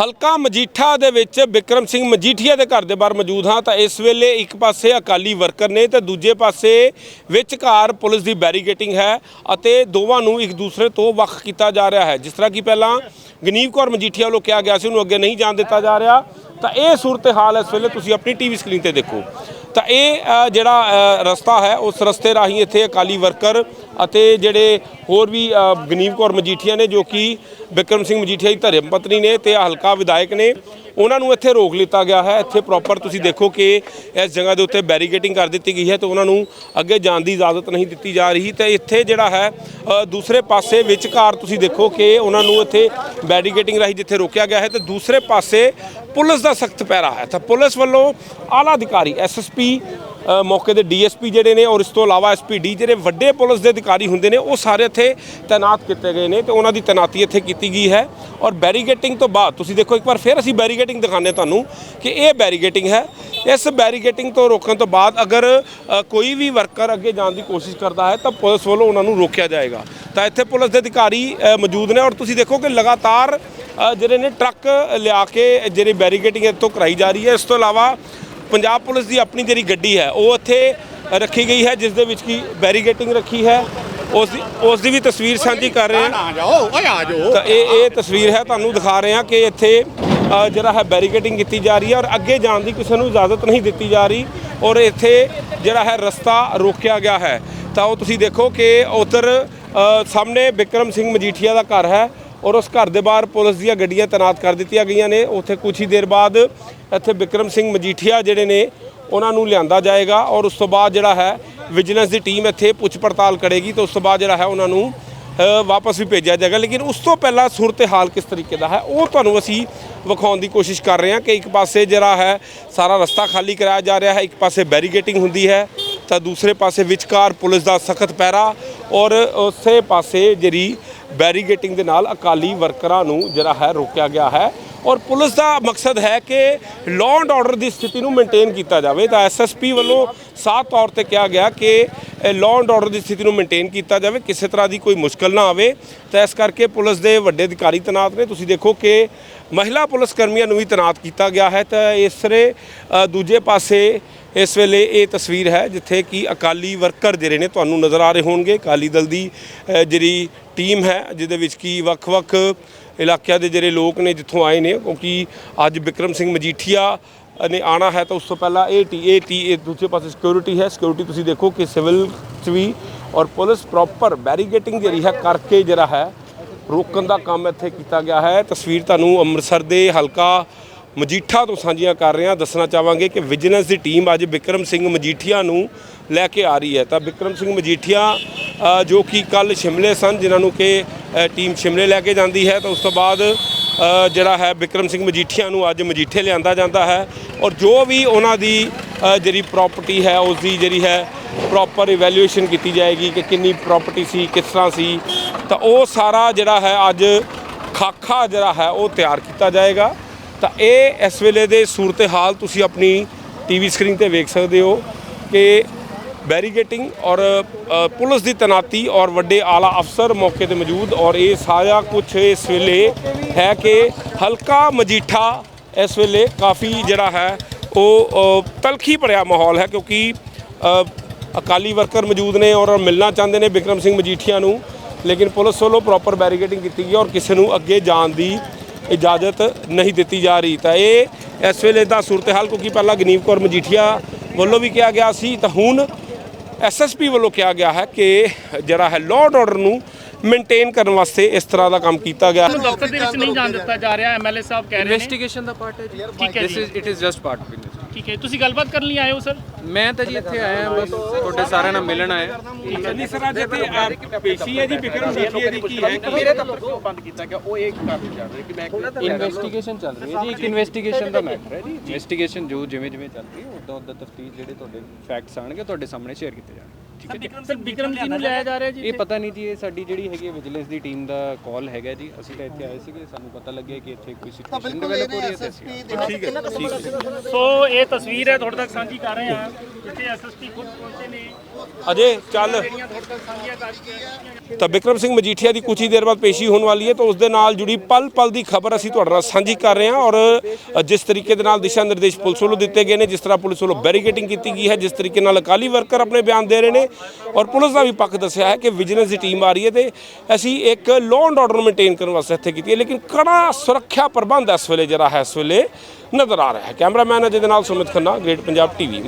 ਹਲਕਾ ਮਜੀਠਾ ਦੇ ਵਿੱਚ ਵਿਕਰਮ ਸਿੰਘ ਮਜੀਠੀਆ ਦੇ ਘਰ ਦੇ ਬਾਹਰ ਮੌਜੂਦ ਹਾਂ ਤਾਂ ਇਸ ਵੇਲੇ ਇੱਕ ਪਾਸੇ ਅਕਾਲੀ ਵਰਕਰ ਨੇ ਤੇ ਦੂਜੇ ਪਾਸੇ ਵਿਚਕਾਰ ਪੁਲਿਸ ਦੀ ਬੈਰੀਗੇਟਿੰਗ ਹੈ ਅਤੇ ਦੋਵਾਂ ਨੂੰ ਇੱਕ ਦੂਸਰੇ ਤੋਂ ਵੱਖ ਕੀਤਾ ਜਾ ਰਿਹਾ ਹੈ। ਜਿਸ ਤਰ੍ਹਾਂ ਕਿ ਪਹਿਲਾਂ ਗਨੀਵ ਕੌਰ ਮਜੀਠੀਆ ਵੱਲੋਂ ਕਿਹਾ ਗਿਆ ਸੀ, ਉਹਨੂੰ ਅੱਗੇ ਨਹੀਂ ਜਾਣ ਦਿੱਤਾ ਜਾ ਰਿਹਾ। ਤਾਂ ਇਹ ਸੂਰਤ-ਹਾਲ ਇਸ ਵੇਲੇ, ਤੁਸੀਂ ਆਪਣੀ ਟੀਵੀ ਸਕਰੀਨ ਤੇ ਦੇਖੋ। ਤਾਂ ਇਹ ਜਿਹੜਾ ਰਸਤਾ ਹੈ, ਉਸ ਰਸਤੇ ਰਾਹੀਂ ਇੱਥੇ ਅਕਾਲੀ ਵਰਕਰ ਅਤੇ ਜਿਹੜੇ ਹੋਰ ਵੀ ਅ, ਕੌਰ ਮਜੀਠੀਆ ਨੇ ਜੋ ਕਿ ਵਿਕਰਮ ਸਿੰਘ ਮਜੀਠੀਆ ਦੀ ਧਰਮ ਪਤਨੀ ਨੇ ਤੇ ਹਲਕਾ ਵਿਧਾਇਕ ਨੇ ਉਹਨਾਂ ਨੂੰ ਇੱਥੇ ਰੋਕ ਲਿੱਤਾ ਗਿਆ ਹੈ। ਇੱਥੇ ਪ੍ਰੋਪਰ ਤੁਸੀਂ ਦੇਖੋ ਕਿ ਇਸ ਜਗ੍ਹਾ ਦੇ ਉੱਤੇ ਬੈਰੀਕੇਟਿੰਗ ਕਰ ਦਿੱਤੀ ਗਈ ਹੈ ਤੇ ਉਹਨਾਂ ਨੂੰ ਅੱਗੇ ਜਾਣ ਦੀ ਇਜਾਜ਼ਤ ਨਹੀਂ ਦਿੱਤੀ ਜਾ ਰਹੀ। ਤੇ ਇੱਥੇ ਜਿਹੜਾ ਹੈ ਦੂਸਰੇ ਪਾਸੇ ਵਿਚਕਾਰ ਤੁਸੀਂ ਦੇਖੋ ਕਿ ਉਹਨਾਂ ਨੂੰ ਇੱਥੇ ਬੈਰੀਗੇਟਿੰਗ ਰਾਹੀਂ ਜਿੱਥੇ ਰੋਕਿਆ ਗਿਆ ਹੈ ਤੇ ਦੂਸਰੇ ਪਾਸੇ ਪੁਲਿਸ ਦਾ ਸਖਤ ਪੈਰਾ ਹੈ। ਤਾਂ ਪੁਲਿਸ ਵੱਲੋਂ ਆਲਾ ਅਧਿਕਾਰੀ ਐਸਐਸਪੀ ਅ, ਮੌਕੇ ਦੇ ਡੀਐਸਪੀ ਜਿਹੜੇ ਨੇ ਔਰ ਇਸ ਤੋਂ ਇਲਾਵਾ ਐਸਪੀਡੀ ਜਿਹੜੇ ਵੱਡੇ ਪੁਲਿਸ ਦੇ ਅਧਿਕਾਰੀ ਹੁੰਦੇ ਨੇ, ਉਹ ਸਾਰੇ ਇੱਥੇ ਤਾਇਨਾਤ ਕੀਤੇ ਗਏ ਨੇ ਤੇ ਉਹਨਾਂ ਦੀ ਤੈਨਾਤੀ ਇੱਥੇ ਕੀਤੀ ਗਈ ਹੈ। ਔਰ ਬੈਰੀਗੇਟਿੰਗ ਤੋਂ ਬਾਅਦ, ਤੁਸੀਂ ਦੇਖੋ ਇੱਕ ਵਾਰ ਫਿਰ ਅਸੀਂ ਬੈਰੀਗੇਟਿੰਗ ਦਿਖਾਉਂਦੇ ਤੁਹਾਨੂੰ ਕਿ ਇਹ ਬੈਰੀਗੇਟਿੰਗ ਹੈ। ਇਸ ਬੈਰੀਗੇਟਿੰਗ ਤੋਂ ਰੋਕਣ ਤੋਂ ਬਾਅਦ ਅਗਰ ਕੋਈ ਵੀ ਵਰਕਰ ਅੱਗੇ ਜਾਣ ਦੀ ਕੋਸ਼ਿਸ਼ ਕਰਦਾ ਹੈ, ਤਾਂ ਪੁਲਿਸ ਵੱਲੋਂ ਉਹਨਾਂ ਨੂੰ ਰੋਕਿਆ ਜਾਏਗਾ। ਤਾਂ ਇੱਥੇ ਪੁਲਿਸ ਦੇ ਅਧਿਕਾਰੀ ਮੌਜੂਦ ਨੇ ਔਰ ਤੁਸੀਂ ਦੇਖੋ ਕਿ ਲਗਾਤਾਰ ਜਿਹੜੇ ਨੇ ਟਰੱਕ ਲਿਆ ਕੇ, ਜਿਹੜੀ ਬੈਰੀਗੇਟਿੰਗ ਇੱਥੋਂ ਕਰਾਈ ਜਾ ਰਹੀ ਹੈ। ਇਸ ਤੋਂ ਇਲਾਵਾ ਪੰਜਾਬ ਪੁਲਿਸ ਦੀ ਆਪਣੀ ਜਿਹੜੀ ਗੱਡੀ ਹੈ ਉਹ ਇੱਥੇ ਰੱਖੀ ਗਈ ਹੈ ਜਿਸ ਦੇ ਵਿੱਚ ਕੀ ਬੈਰੀਗੇਟਿੰਗ ਰੱਖੀ ਹੈ। ਉਸ ਦੀ ਉਸ ਦੀ ਵੀ ਤਸਵੀਰ ਸਾਂਝੀ ਕਰ ਰਹੇ ਹਾਂ। ਆ ਜਾਓ ਓਏ ਆ ਜਾਓ। ਤਾਂ ਇਹ ਇਹ ਤਸਵੀਰ ਹੈ ਤੁਹਾਨੂੰ ਦਿਖਾ ਰਹੇ ਹਾਂ ਕਿ ਇੱਥੇ ਜਿਹੜਾ ਹੈ ਬੈਰੀਕੇਡਿੰਗ ਕੀਤੀ ਜਾ ਰਹੀ ਹੈ ਔਰ ਅੱਗੇ ਜਾਣ ਦੀ ਕਿਸੇ ਨੂੰ ਇਜਾਜ਼ਤ ਨਹੀਂ ਦਿੱਤੀ ਜਾ ਰਹੀ ਔਰ ਇੱਥੇ ਜਿਹੜਾ ਹੈ ਰਸਤਾ ਰੋਕਿਆ ਗਿਆ ਹੈ। ਤਾਂ ਉਹ ਤੁਸੀਂ ਦੇਖੋ ਕਿ ਉਧਰ ਸਾਹਮਣੇ ਵਿਕਰਮ ਸਿੰਘ ਮਜੀਠੀਆ ਦਾ ਘਰ ਹੈ। ਔਰ ਉਸ ਘਰ ਦੇ ਬਾਹਰ ਪੁਲਿਸ ਦੀਆਂ ਗੱਡੀਆਂ ਤੈਨਾਤ ਕਰ ਦਿੱਤੀਆਂ ਗਈਆਂ ਨੇ। ਉੱਥੇ ਕੁਝ ਹੀ ਦੇਰ ਬਾਅਦ ਇੱਥੇ ਵਿਕਰਮ ਸਿੰਘ ਮਜੀਠੀਆ ਜਿਹੜੇ ਨੇ, ਉਹਨਾਂ ਨੂੰ ਲਿਆਂਦਾ ਜਾਏਗਾ ਔਰ ਉਸ ਤੋਂ ਬਾਅਦ ਜਿਹੜਾ ਹੈ, ਵਿਜੀਲੈਂਸ ਦੀ ਟੀਮ ਇੱਥੇ ਪੁੱਛ ਪੜਤਾਲ ਕਰੇਗੀ ਤੇ ਉਸ ਤੋਂ ਬਾਅਦ ਜਿਹੜਾ ਹੈ ਉਹਨਾਂ ਨੂੰ ਵਾਪਸ ਵੀ ਭੇਜਿਆ ਜਾਏਗਾ। ਲੇਕਿਨ ਉਸ ਤੋਂ ਪਹਿਲਾਂ ਸੂਰਤ ਹਾਲ ਕਿਸ ਤਰੀਕੇ ਦਾ ਹੈ, ਉਹ ਤੁਹਾਨੂੰ ਅਸੀਂ ਵਿਖਾਉਣ ਦੀ ਕੋਸ਼ਿਸ਼ ਕਰ ਰਹੇ ਹਾਂ ਕਿ ਇੱਕ ਪਾਸੇ ਜਿਹੜਾ ਹੈ, ਸਾਰਾ ਰਸਤਾ ਖਾਲੀ ਕਰਾਇਆ ਜਾ ਰਿਹਾ ਹੈ, ਇੱਕ ਪਾਸੇ ਬੈਰੀਗੇਟਿੰਗ ਹੁੰਦੀ ਹੈ, ਤਾਂ ਦੂਸਰੇ ਪਾਸੇ ਵਿਚਕਾਰ ਪੁਲਿਸ ਦਾ ਸਖਤ ਪਹਿਰਾ ਔਰ ਉਸੇ ਪਾਸੇ ਜਿਹੜੀ ਬੈਰੀਗੇਟਿੰਗ ਦੇ ਨਾਲ ਅਕਾਲੀ ਵਰਕਰਾਂ ਨੂੰ ਜਿਹੜਾ ਹੈ ਰੋਕਿਆ ਗਿਆ ਹੈ। ਔਰ ਪੁਲਿਸ ਦਾ ਮਕਸਦ ਹੈ ਕਿ ਲਾਅ ਐਂਡ ਆਰਡਰ ਦੀ ਸਥਿਤੀ ਨੂੰ ਮੇਨਟੇਨ ਕੀਤਾ ਜਾਵੇ। ਤਾਂ ਐਸਐਸਪੀ ਵੱਲੋਂ ਸਾਫ਼ ਤੌਰ ਤੇ ਕਿਹਾ ਗਿਆ ਕਿ ਲਾਅ ਐਂਡ ਆਰਡਰ ਦੀ ਸਥਿਤੀ ਨੂੰ ਮੇਨਟੇਨ ਕੀਤਾ ਜਾਵੇ। ਕਿਸੇ ਤਰ੍ਹਾਂ ਦੀ ਕੋਈ ਮੁਸ਼ਕਲ ਨਾ ਆਵੇ। ਤਾਂ ਇਸ ਕਰਕੇ ਪੁਲਿਸ ਦੇ ਵੱਡੇ ਅਧਿਕਾਰੀ ਤੈਨਾਤ ਨੇ। ਤੁਸੀਂ ਦੇਖੋ ਕਿ ਮਹਿਲਾ ਪੁਲਿਸ ਕਰਮੀਆਂ ਨੂੰ ਵੀ ਤੈਨਾਤ ਕੀਤਾ ਗਿਆ ਹੈ। ਤਾਂ ਇਸਰੇ ਦੂਜੇ ਪਾਸੇ ਇਸ ਵੇਲੇ ਇਹ ਤਸਵੀਰ ਹੈ ਜਿੱਥੇ ਕਿ ਅਕਾਲੀ ਵਰਕਰ ਜਿਹੜੇ ਨੇ ਤੁਹਾਨੂੰ ਨਜ਼ਰ ਆ ਰਹੇ ਹੋਣਗੇ। ਅਕਾਲੀ ਦਲ ਦੀ ਜਿਹੜੀ ਟੀਮ ਹੈ, ਜਿਹਦੇ ਵਿੱਚ ਕੀ ਵੱਖ-ਵੱਖ ਇਲਾਕਿਆਂ ਦੇ ਜਿਹੜੇ ਲੋਕ ਨੇ ਜਿੱਥੋਂ ਆਏ ਨੇ, ਕਿਉਂਕਿ ਅੱਜ ਵਿਕਰਮ ਸਿੰਘ ਮਜੀਠੀਆ ਨੇ ਆਣਾ ਹੈ ਤਾਂ ਉਸ ਤੋਂ ਪਹਿਲਾਂ ਇਹ ਟੀ ਇਹ ਟੀ, ਇਹ ਦੂਜੇ ਪਾਸੇ ਸਿਕਿਉਰਿਟੀ ਹੈ। ਸਿਕਿਉਰਿਟੀ ਤੁਸੀਂ ਦੇਖੋ ਕਿ ਸਿਵਲ ਚ ਵੀ ਔਰ ਪੁਲਿਸ ਪ੍ਰੋਪਰ ਬੈਰੀਗੇਟਿੰਗ ਜਿਹੜੀ ਹੈ ਕਰਕੇ ਜਿਹੜਾ ਹੈ, ਰੋਕਣ ਦਾ ਕੰਮ ਇੱਥੇ ਕੀਤਾ ਗਿਆ ਹੈ। ਤਸਵੀਰ ਤੁਹਾਨੂੰ ਅੰਮ੍ਰਿਤਸਰ ਦੇ ਹਲਕਾ ਮਜੀਠਾ ਤੋਂ ਸਾਂਝੀਆਂ ਕਰ ਰਹੇ ਹਾਂ ਦੱਸਣਾ ਚਾਹਾਂਗੇ ਕਿ ਵਿਜੀਲੈਂਸ ਦੀ ਟੀਮ ਅੱਜ ਵਿਕਰਮ ਸਿੰਘ ਮਜੀਠੀਆ ਨੂੰ ਲੈ ਕੇ ਆ ਰਹੀ ਹੈ। ਤਾਂ ਵਿਕਰਮ ਸਿੰਘ ਮਜੀਠੀਆ ਜੋ ਕਿ ਕੱਲ ਸ਼ਿਮਲੇ ਸਨ, ਜਿਨ੍ਹਾਂ ਨੂੰ ਕਿ ਟੀਮ ਸ਼ਿਮਲੇ ਲੈ ਕੇ ਜਾਂਦੀ ਹੈ, ਤਾਂ ਉਸ ਤੋਂ ਬਾਅਦ ਜਿਹੜਾ ਹੈ ਵਿਕਰਮ ਸਿੰਘ ਮਜੀਠੀਆ ਨੂੰ ਅੱਜ ਮਜੀਠੇ ਲਿਆਂਦਾ ਜਾਂਦਾ ਹੈ। ਔਰ ਜੋ ਵੀ ਉਹਨਾਂ ਦੀ ਜਿਹੜੀ ਪ੍ਰਾਪਰਟੀ ਹੈ, ਉਸ ਦੀ ਜਿਹੜੀ ਹੈ ਪ੍ਰੋਪਰ ਇਵੈਲੂਏਸ਼ਨ ਕੀਤੀ ਜਾਏਗੀ ਕਿ ਕਿੰਨੀ ਪ੍ਰਾਪਰਟੀ ਸੀ, ਕਿਸ ਤਰ੍ਹਾਂ ਸੀ, ਤਾਂ ਉਹ ਸਾਰਾ ਜਿਹੜਾ ਹੈ ਅੱਜ ਖਾਖਾ ਜਿਹੜਾ ਹੈ, ਉਹ ਤਿਆਰ ਕੀਤਾ ਜਾਏਗਾ। ਤਾਂ ਇਹ ਇਸ ਵੇਲੇ ਦੇ ਸੂਰਤ ਹਾਲ ਤੁਸੀਂ ਆਪਣੀ ਟੀਵੀ ਸਕਰੀਨ ਤੇ ਵੇਖ ਸਕਦੇ ਹੋ ਕਿ ਬੈਰੀਗੇਟਿੰਗ ਔਰ ਪੁਲਿਸ ਦੀ ਤੈਨਾਤੀ ਔਰ ਵੱਡੇ ਆਲਾ ਅਫਸਰ ਮੌਕੇ ਤੇ ਮੌਜੂਦ ਔਰ ਇਹ ਸਾਰਾ ਕੁਝ ਇਸ ਵੇਲੇ ਹੈ ਕਿ ਹਲਕਾ ਮਜੀਠਾ ਇਸ ਵੇਲੇ ਕਾਫੀ ਜਿਹੜਾ ਹੈ ਉਹ ਤਲਖੀ ਭਰਿਆ ਮਾਹੌਲ ਹੈ ਕਿਉਂਕਿ ਅਕਾਲੀ ਵਰਕਰ ਮੌਜੂਦ ਨੇ ਔਰ ਮਿਲਣਾ ਚਾਹੁੰਦੇ ਨੇ ਵਿਕਰਮ ਸਿੰਘ ਮਜੀਠੀਆ ਨੂੰ, ਲੇਕਿਨ ਪੁਲਿਸ ਵੱਲੋਂ ਪ੍ਰੋਪਰ ਬੈਰੀਗੇਟਿੰਗ ਕੀਤੀ ਗਈ ਔਰ ਕਿਸੇ ਨੂੰ ਅੱਗੇ ਜਾਣ ਦੀ ਇਜਾਜ਼ਤ ਨਹੀਂ ਦਿੱਤੀ ਜਾ ਰਹੀ। ਤਾਂ ਇਹ ਇਸ ਵੇਲੇ ਦਾ ਸੂਰਤ-ਹਾਲ ਕਿਉਂਕਿ ਪਹਿਲਾਂ ਗਨੀਵ ਕੌਰ ਮਜੀਠੀਆ ਵੱਲੋਂ ਵੀ ਕਿਹਾ ਗਿਆ ਸੀ। ਤਾਂ ਹੁਣ ਐਸਐਸਪੀ ਵੱਲੋਂ ਕਿਹਾ ਗਿਆ ਹੈ ਕਿ ਜਿਹੜਾ ਹੈ ਲਾਅ ਆਰਡਰ ਨੂੰ ਮੇਨਟੇਨ ਕਰਨ ਵਾਸਤੇ ਇਸ ਤਰ੍ਹਾਂ ਦਾ ਕੰਮ ਕੀਤਾ ਗਿਆ। ਦਫ਼ਤਰ ਦੇ ਵਿੱਚ ਨਹੀਂ ਜਾਣ ਦਿੱਤਾ ਜਾ ਰਿਹਾ। ਐਮਐਲਏ ਸਾਹਿਬ ਕਹਿ ਰਹੇ ਨੇ। ਇਨਵੈਸਟੀਗੇਸ਼ਨ ਦਾ ਪਾਰਟ ਹੈ ਜੀ। ਠੀਕ ਹੈ this. Is it is just part of ਠੀਕ ਹੈ। ਤੁਸੀਂ ਗੱਲਬਾਤ ਕਰਨ ਲਈ ਆਏ ਹੋ ਸਰ? ਮੈਂ ਤਾਂ ਜੀ ਇੱਥੇ ਆਇਆ ਹਾਂ ਬਸ ਤੁਹਾਡੇ ਸਾਰਿਆਂ ਨਾਲ ਮਿਲਣ ਆਇਆ। ਨਹੀਂ ਸਰ ਅੱਜ ਇੱਥੇ ਪੇਸ਼ੀ ਹੈ ਜੀ ਵਿਕਰਮ ਮਜੀਠੀਆ ਦੀ ਕੀ ਹੈ? ਮੇਰੇ ਦਫ਼ਤਰ ਤੋਂ ਬੰਦ ਕੀਤਾ ਗਿਆ ਉਹ ਇੱਕ ਕਰ ਜਾ ਰਿਹਾ ਕਿ ਮੈਂ ਇਨਵੈਸਟੀਗੇਸ਼ਨ ਚੱਲ ਰਹੀ ਹੈ ਜੀ ਇੱਕ ਇਨਵੈਸਟੀਗੇਸ਼ਨ ਦਾ ਮੈਟਰ ਹੈ ਜੀ। ਇਨਵੈਸਟੀਗੇਸ਼ਨ ਜੋ। ਜਿਵੇਂ ਜਿਵੇਂ ਚੱਲ ਰਹੀ ਹੈ ਉਦਾਂ ਉਦਾਂ ਤਫਤੀਸ਼ ਜਿਹੜੇ ਤੁਹਾਡੇ ਫੈਕਟਸ ਆਣਗੇ ਤੁਹਾਡੇ ਸਾਹਮਣੇ ਸ਼ੇਅਰ ਕੀਤੇ ਜਾਣਗੇ। ਸਰ ਵਿਕਰਮ ਜੀ ਨੂੰ ਲਿਆਇਆ ਜਾ ਰਿਹਾ ਜੀ ਇਹ ਪਤਾ ਨਹੀਂ ਜੀ ਇਹ ਸਾਡੀ ਜਿਹੜੀ ਹੈਗੀ ਵਿਜੀਲੈਂਸ ਦੀ ਟੀਮ ਦਾ ਕਾਲ ਹੈਗਾ ਜੀ। ਅਸੀਂ ਤਾਂ ਇੱਥੇ ਆਏ ਸੀਗੇ ਸਾਨੂੰ ਪਤਾ ਲੱਗਿਆ ਕਿ ਇੱਥੇ ਕੋਈ ਸਿਚੁਏਸ਼ਨ ਡਿਵੈਲਪ ਹੋ ਰਹੀ ਹੈ ਤੇ ਅਸੀਂ ਸੋ ਇਹ ਤਸਵੀਰ ਹੈ ਤੁਹਾਡੇ ਤੱਕ ਸਾਂਝੀ ਕਰ ਰਹੇ ਹਾਂ। ਜਿੱਥੇ ਐਸਐਸਪੀ ਖੁਦ ਪਹੁੰਚੇ ਨੇ ਅਜੇ ਚੱਲ। ਤਾਂ ਵਿਕਰਮ ਸਿੰਘ ਮਜੀਠੀਆ ਦੀ ਕੁਝ ਹੀ ਦੇਰ ਬਾਅਦ ਪੇਸ਼ੀ ਹੋਣ ਵਾਲੀ ਹੈ ਤਾਂ ਉਸ ਦੇ ਨਾਲ ਜੁੜੀ ਪਲ ਪਲ ਦੀ ਖਬਰ ਅਸੀਂ ਤੁਹਾਡੇ ਨਾਲ ਸਾਂਝੀ ਕਰ ਰਹੇ ਹਾਂ। ਔਰ ਜਿਸ ਤਰੀਕੇ ਦੇ ਨਾਲ ਦਿਸ਼ਾ ਨਿਰਦੇਸ਼ ਪੁਲਿਸ ਵੱਲੋਂ ਦਿੱਤੇ ਗਏ ਨੇ ਜਿਸ ਤਰ੍ਹਾਂ ਪੁਲਿਸ ਵੱਲੋਂ ਬੈਰੀਕੇਡਿੰਗ ਕੀਤੀ ਗਈ ਹੈ ਜਿਸ ਤਰੀਕੇ ਨਾਲ ਅਕਾਲੀ ਵਰਕਰ ਆਪਣੇ ਬਿਆਨ ਦੇ ਰਹੇ ਨੇ ਔਰ ਪੁਲਿਸ ਦਾ ਵੀ ਪੱਖ ਦੱਸਿਆ ਹੈ ਕਿ ਵਿਜੀਲੈਂਸ ਦੀ ਟੀਮ ਆ ਰਹੀ ਹੈ ਤੇ ਅਸੀਂ ਇੱਕ ਲਾਅ ਐਂਡ ਆਰਡਰ ਮੇਨਟੇਨ ਕਰਨ ਵਾਸਤੇ ਇੱਥੇ ਕੀਤੀ ਹੈ, ਲੇਕਿਨ ਕੜਾ ਸੁਰੱਖਿਆ ਪ੍ਰਬੰਧ ਇਸ ਵੇਲੇ ਜਿਹੜਾ ਹੈ, ਇਸ ਵੇਲੇ ਨਜ਼ਰ ਆ ਰਿਹਾ ਹੈ। ਕੈਮਰਾਮੈਨ ਅਜੇ ਦੇ ਨਾਲ ਸੁਮਿਤ ਖੰਨਾ ਗ੍ਰੇਟ ਪੰਜਾਬ ਟੀਵੀ